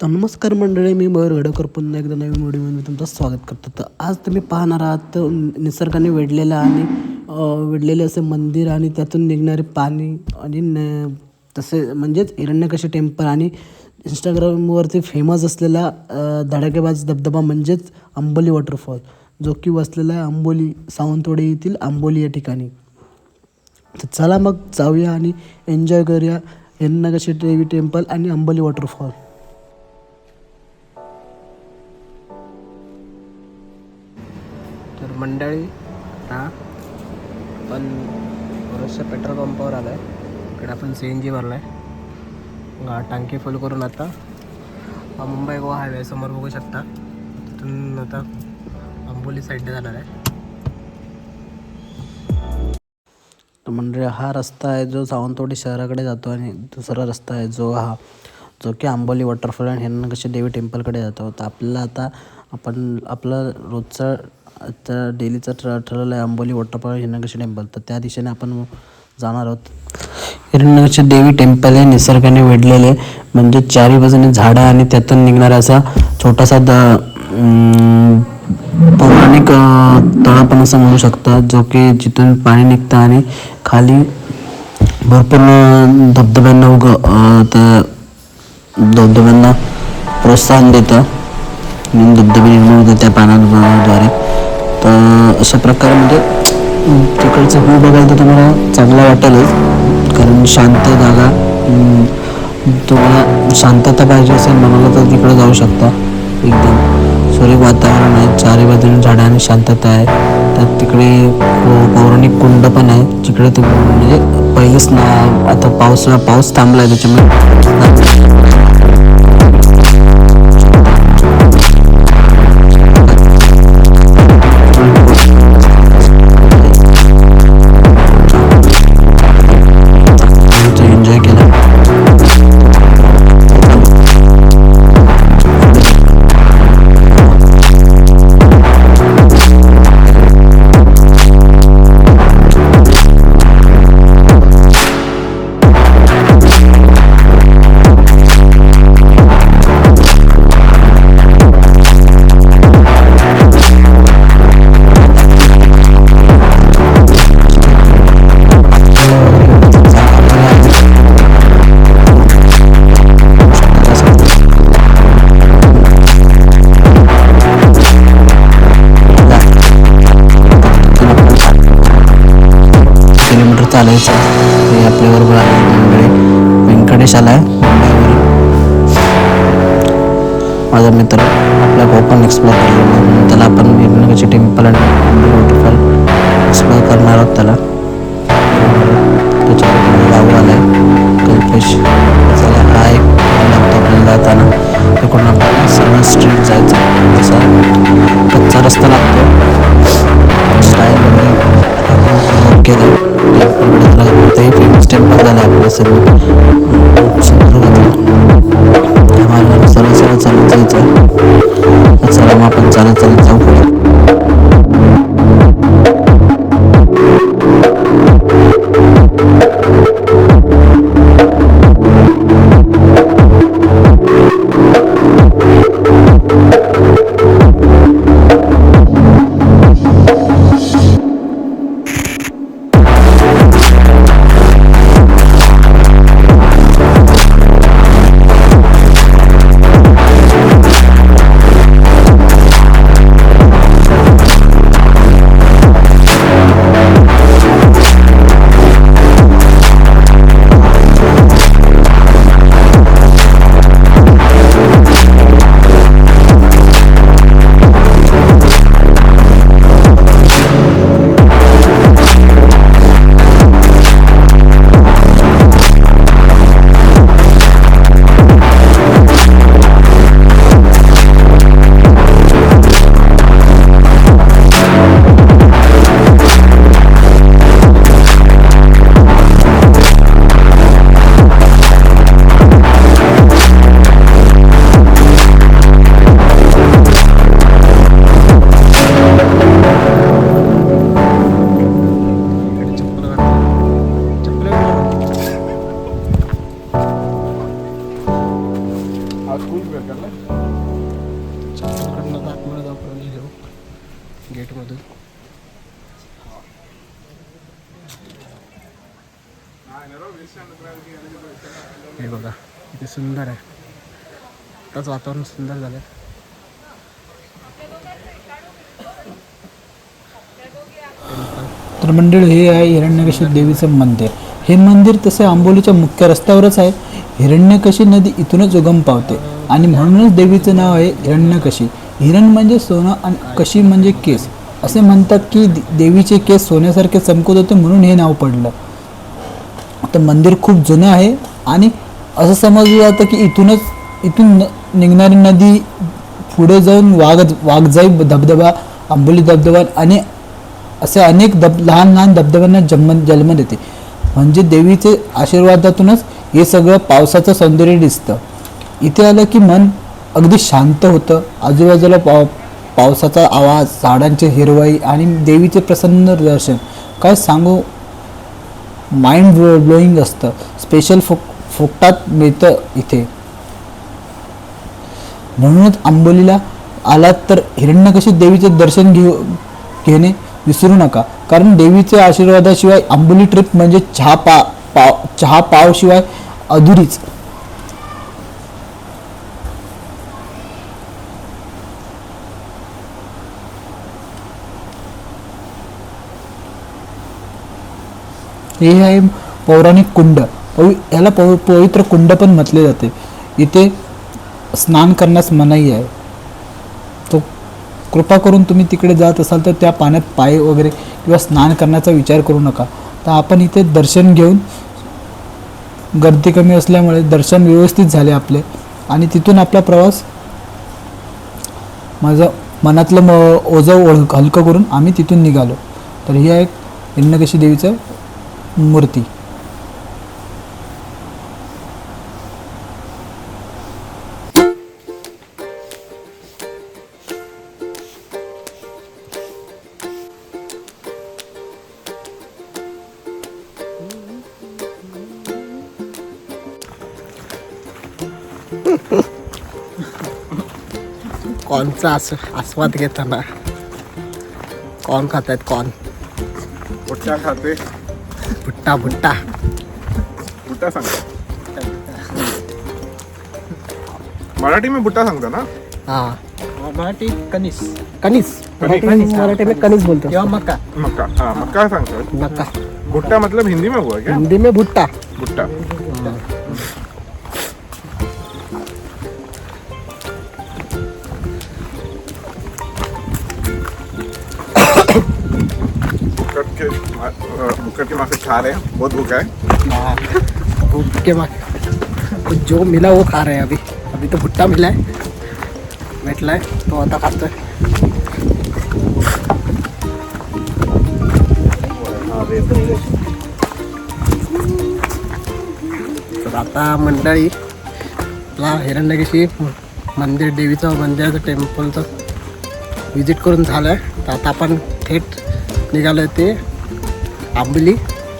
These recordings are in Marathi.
तर नमस्कार मंडळी मी मयूर गडकर पुन्हा एकदा नवीन व्हिडिओमध्ये मी तुमचं स्वागत करतो. तर आज तुम्ही पाहणार आहात निसर्गाने वेढलेलं आणि वेढलेले असे मंदिर आणि त्यातून निघणारे पाणी आणि न तसे म्हणजेच हिरण्यकशी टेम्पल आणि इंस्टाग्रामवरती फेमस असलेला धडाकेबाज धबधबा म्हणजेच आंबोली वॉटरफॉल जो की वसलेला आहे आंबोली सावंतवाडी येथील आंबोली या ठिकाणी. तर चला मग जाऊया आणि एन्जॉय करूया हिरण्यकशी देवी टेम्पल आणि आंबोली वॉटरफॉल. मंडळी हा पण बरोचशा पेट्रोल पंपावर आलं आहे इकडे आपण सी एन जी भरला आहे टांकी फुल करून आता मुंबई गोवा हायवे समोर बघू शकता. तिथून आता आंबोली साईडने जाणार आहे. तर म्हणजे हा रस्ता आहे जो सावंतवाडी शहराकडे जातो आणि दुसरा रस्ता आहे जो हा जो की आंबोली वॉटरफॉल आणि हिरण्यकशी देवी टेम्पलकडे जातो. तर आपल्याला आता आपण आपला रोजचा आता डेलीचा ठर ठरवलं आहे आंबोली वॉटरपार्क हिरण्यकशी टेम्पल. तर त्या दिशेने आपण जाणार आहोत. हिरण्यकशी देवी टेम्पल हे निसर्गाने वेढलेले म्हणजे चारी बाजूने झाडं आणि त्यातून निघणारा असा छोटासा द पौराणिक अं, तळा पण असं म्हणू शकता जो की जिथून पाणी निघतं आणि खाली भरपूर धबधब्यांना उग त्या धबधब्यांना प्रोत्साहन देतं. म्हणून धबधबे निर्माण होतात त्या पाण्याद्वारे तर अशा प्रकारे म्हणजे तिकडचं व्ह्यू बघायला तर तुम्हाला चांगला वाटेलच. कारण शांत जागा तुम्हाला शांतता पाहिजे असेल मनाला तर तिकडे जाऊ शकता. एकदम सूर्य वातावरण आहे चारी बाजूने झाडं आणि शांतता आहे. त्यात तिकडे पौराणिक कुंड पण आहे जिकडे तुम्ही म्हणजे पहिलेच ना आता पाऊस पाऊस थांबला आहे त्याच्यामुळे. व्यंकटेश आला आहे. माझा मित्र आपला कोकण एक्सप्लोर करलो त्याला आपण हिरण्यकशी टेम्पल आणि वॉटरफॉल एक्सप्लोर करणार आहोत त्याला. त्याच्याबरोबर राहू आला आहे. कल्पेश त्याला हा एक लागतो आपल्याला जाताना तिकडून आपल्याला सर्व स्ट्रीट जायचं. तसा कच्चा रस्ता लागतो. स्टाईल केलं टेम्पलकडे फेमस टेम्पल झालं आपल्या सर्व सुंदर सरळ सरळ चालत जायचं चला मग आपण चालत चालत जाऊ गेटमधून. हे बघा किती सुंदर आहे. आताच वातावरण सुंदर झालं तर मंडळ हे आहे हिरण्यकशी देवीचं मंदिर. हे मंदिर तसे आंबोलीच्या मुख्य रस्त्यावरच आहे. हिरण्यकशी नदी इथूनच उगम पावते. आणि म्हणूनच देवीचं नाव आहे हिरण्यकशी. हिरण म्हणजे सोनं आणि कशी म्हणजे केस. असे म्हणतात की देवीचे केस सोन्यासारखे चमकत होते म्हणून हे नाव पडलं. तर मंदिर खूप जुनं आहे आणि असं समजलं जातं की इथूनच इथून निघणारी नदी पुढे जाऊन वाघ वाघजाई धबधबा आंबोली धबधबा आणि असे अनेक धब लहान लहान धबधब्यांना जन्म जन्म देते. म्हणजे देवीचे आशीर्वादातूनच हे सगळं पावसाचं सौंदर्य दिसतं. इथे आलं की मन अगदी शांत होतं. आजूबाजूला पाव पावसाचा आवाज झाडांची हिरवाई आणि देवीचे प्रसन्न दर्शन. काय सांगू? माइंड ब्लोईंग असतं. स्पेशल फुक फुकटात मिळतं इथे. म्हणूनच आंबोलीला आलात तर हिरण्यकशी देवीचे दर्शन घेऊ घेणे विसरू नका. कारण देवीच्या आशीर्वादाशिवाय आंबोली ट्रिप म्हणजे चहा पा पाव चहा पावशिवाय अधुरीच. हे आहे पौराणिक कुंड. पवि ह्याला पव पवित्र कुंड पण म्हटले जाते. इथे स्नान करण्यास मनाई आहे. तो कृपा करून तुम्ही तिकडे जात असाल तर त्या पाण्यात पाय वगैरे किंवा स्नान करण्याचा विचार करू नका. तर आपण इथे दर्शन घेऊन गर्दी कमी असल्यामुळे दर्शन व्यवस्थित झाले आपले. आणि तिथून आपला प्रवास माझं मनातलं म ओझं ओळख हलकं करून आम्ही तिथून निघालो. तर ही आहे हिरण्यकशी देवीचं मूर्ती. कॉर्नचा आस आस्वाद घेताना. कॉर्न खात आहेत कॉर्न. बुट्टा खाते? भुट्टा भुट्टा बुट्टा सांगता मराठी में बुट्टा सांगता ना? हाँ. मराठी कनिस कनिस मराठी मराठी में कनिस बोलते. हैं मक्का मक्का हाँ मक्का सांगतात. मक्का भुट्टा मतलब हिंदी में हुआ क्या? हिंदी में भुट्टा. भुट्टा. के के मासे खा रहे हैं बहुत भूखा है। भूख के बाद तो जो मिला वो खा रहे हैं अभी। अभी तो भुट्टा मिला है। भेटला है तो आता खातोय तर आता मंडळी आपला हिरण्यकेशी मंदिर देवीचं मंदिराचं टेम्पलचं विजिट करून झालं आहे तर आता आपण थेट निघालो आहे ते आंबली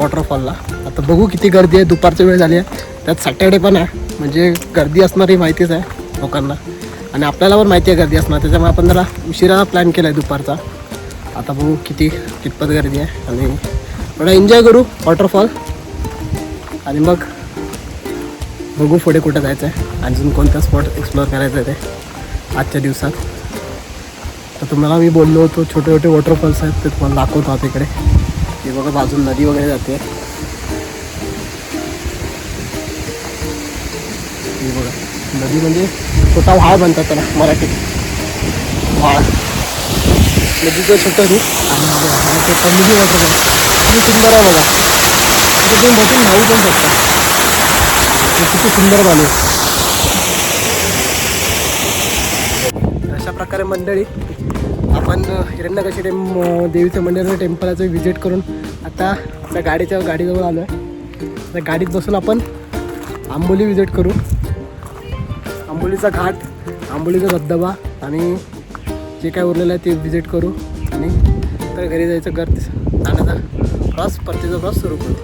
वॉटरफॉलला आता बघू किती गर्दी आहे. दुपारची वेळ झाली आहे. त्यात सॅटर्डे पण आहे. म्हणजे गर्दी असणारी माहितीच आहे लोकांना. आणि आपल्याला पण माहिती आहे गर्दी असणार. त्याच्यामुळे आपण जरा उशिरा प्लॅन केला आहे दुपारचा. आता बघू किती कितपत गर्दी आहे. आणि थोडा एन्जॉय करू वॉटरफॉल आणि मग बघू पुढे कुठं जायचं आहे अजून कोणता स्पॉट एक्सप्लोअर करायचं आहे ते आजच्या दिवसात. तर तुम्हाला मी बोललो होतो छोटे छोटे वॉटरफॉल्स आहेत ते तुम्हाला दाखवतो आता इकडे. हे बघा बाजून नदी वगैरे जाते हे। नदी म्हणजे छोटा व्हाळ म्हणतात त्याला मराठीत व्हाळ नदीचं छोटं रूप। आणि हा तो पंडिजी किती सुंदर आहे बघा तिथे तुम्ही बसून राहू पण शकता हे। किती सुंदर पाणी अशा प्रकारे मंडळी आपण हिरण्यकशी टेम देवीचं मंदिर टेम्पलाचं व्हिजिट करून आता आपल्या गाडीच्या गाडीजवळ आलो आहे त्या गाडीत बसून आपण आंबोली व्हिजिट करू. आंबोलीचा घाट आंबोलीचा धबधबा आणि जे काय उरलेलं आहे ते व्हिजिट करू. आणि तर घरी जायचं घर जाण्याचा प्रवास परतीचा प्रवास सुरू करू.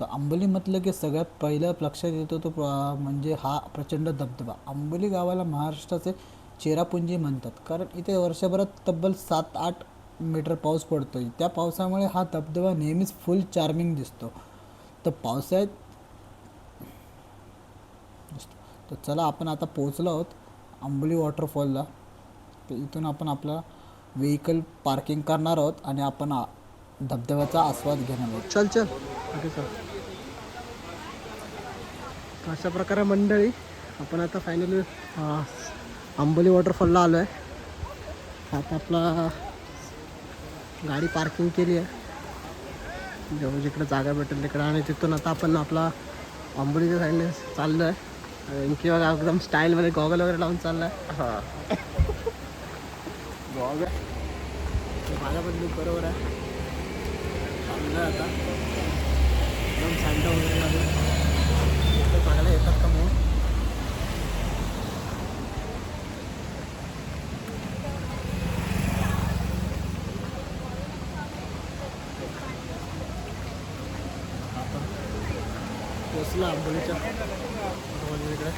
तर आंबोली म्हटलं की सगळ्यात पहिलं लक्षात येतो तो प्र- म्हणजे हा प्रचंड धबधबा. आंबोली गावाला महाराष्ट्राचे चेरापुंजी म्हणतात. कारण इथे वर्षभरात तब्बल सात आठ मीटर पाऊस पडतो त्या पावसामुळे हा धबधबा नेहमीच फुल चार्मिंग दिसतो. तर पावसाळ्यात तर चला आपण आता पोहोचलो आहोत आंबोली वॉटरफॉलला तर इथून आपण आपला व्हेकल पार्किंग करणार आहोत आणि आपण धबधब्याचा आस्वाद घेणार आहोत चल चल. ओके चल. तर अशा प्रकारे मंडळी आपण आता फायनली आंबोली वॉटरफॉलला आलो आहे आता आपला गाडी पार्किंग केली आहे. जेव्हा जिकडे जागा भेटेल तिकडे आणि तिथून आता आपण आपला आंबोलीच्या साईडने चाललो आहे आणखी बघा एकदम स्टाईलमध्ये गॉगल वगैरे लावून चालला आहे माझा पण लुक बरोबर आहे. चाललं आता. एकदम शांत वगैरे आहे. इकडे येतात का मग? पोचला आंबोलीच्या वॉटरफॉलच्या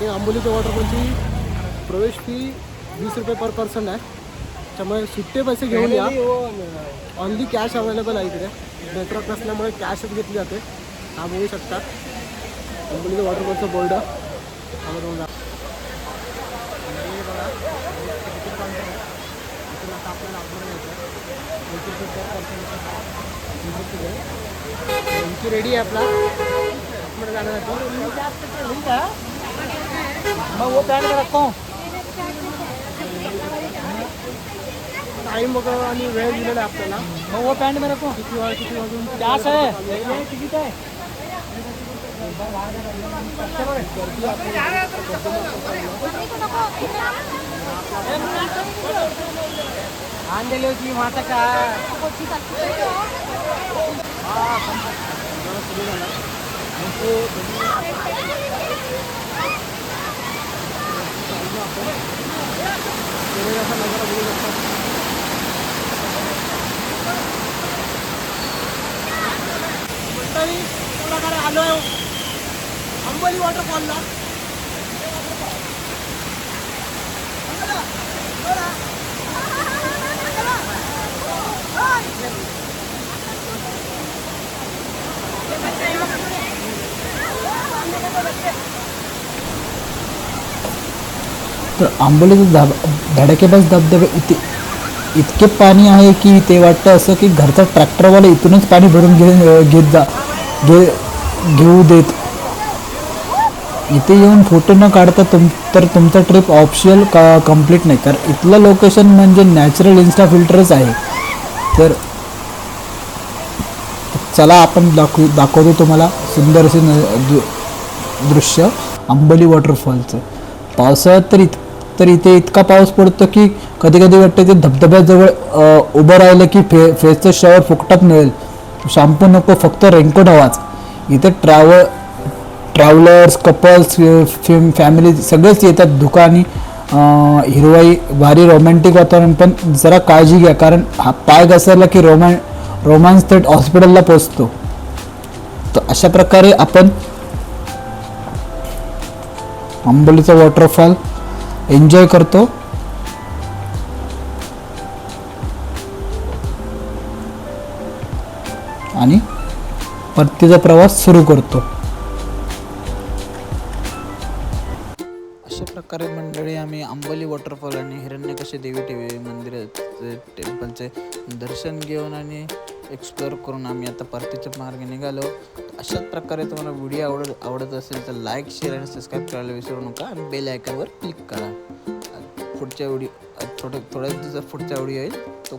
ते आंबोलीच्या वॉटरफॉलची प्रवेश फी वीस रुपये पर पर्सन आहे. त्यामुळे सुट्टे पैसे घेऊन या. ऑनली कॅश अवेलेबल आहे इकडे. नेटवर्क नसल्यामुळे कॅशच घेतली जाते. हा बघू शकता. कंपनीचं वॉटरफॉलचं बोर्ड आम्ही तुम्हाला दाख- आणि हे बघा, हे ticket counter आहे. रखो टाईम वगैरे आणि वेळ दिलेला आहे आपल्याला. वो पॅन्ट में रखो किती वाज किती वाजून कॅश आहे तिकीट आहे. होती माता का मंडळी तुझ्याकडे आलो आहे अंबोली वॉटरफॉलला तर आंबोलीचं धब धडाकेबाज धबधबे इथे इतके पाणी आहे की ते वाटतं असं की घरचा ट्रॅक्टरवाला इथूनच पाणी भरून घे घेत जा घे घेऊ देत. इथे येऊन फोटो न काढता तुम तर तुमचा ट्रिप ऑप्शनल का कंप्लीट नाही. कारण इथलं लोकेशन म्हणजे नॅचरल इन्स्टा फिल्टरच आहे. तर चला आपण दाखवू दाखवतो तुम्हाला सुंदर असे न दृश्य. आंबोली वॉटरफॉलचं पावसाळ्यात तर इत तर इथे इतका पाऊस पडतो की कधी कधी वाटतं ते धबधब्याजवळ उभं राहिलं की फे फेसचं शॉवर फुकटात मिळेल शॅम्पू नको फक्त रेनकोट हवाच. इथे ट्रॅव्हल ट्रॅव्हलर्स कपल्स फिम फॅमिली सगळेच येतात धुकानी हिरवाई भारी रोमॅन्टिक वातावरण. पण जरा काळजी घ्या कारण हा पाय घसरला की रोमॅ रोमॅन्स थेट हॉस्पिटलला पोचतो तर अशा प्रकारे आपण आंबोलीचा वॉटरफॉल एन्जॉय करतो. आणि परतीचा प्रवास सुरू करतो. अशा प्रकारे मंडळी आम्ही आंबोली वॉटरफॉल आणि हिरण्यकशी देवी टेवी मंदिराचे टेम्पलचे दर्शन घेऊन आणि एक्सप्लोअर करून आम्ही आता परतीच्या मार्गे निघालो. अशाच प्रकारे तुम्हाला व्हिडिओ आवडत आवडत असेल तर लाईक शेअर आणि सबस्क्राईब करायला विसरू नका. आणि बेल आयकॉनवर क्लिक करा. पुढच्या व्हिडिओ थोड्या थोड्याच दिवसात पुढच्या व्हिडिओ येईल तो